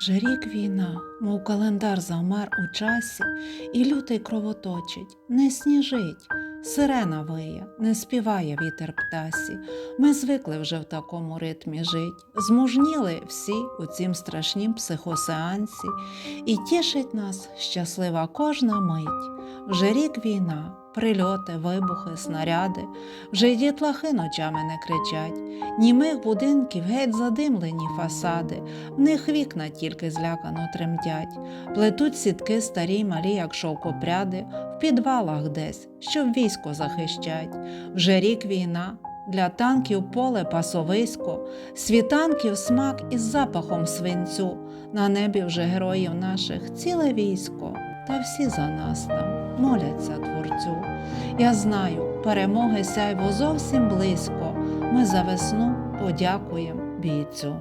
Вже рік війна, мов календар завмер у часі, і лютий кровоточить, не сніжить, сирена виє, не співає вітер птасі. Ми звикли вже в такому ритмі жить, змужніли всі у цім страшнім психосеансі, і тішить нас щаслива кожна мить. Вже рік війна, прильоти, вибухи, снаряди, вже й дітлахи ночами не кричать, німих будинків геть задимлені фасади, в них вікна тільки злякано тремтять, плетуть сітки старі малі, як шовкопряди, в підвалах десь, щоб військо захищать. Вже рік війна. Для танків поле пасовисько, світанків смак із запахом свинцю. На небі вже героїв наших ціле військо, та всі за нас там моляться творцю. Я знаю, перемоги сяйво зовсім близько. Ми за весну подякуємо бійцю.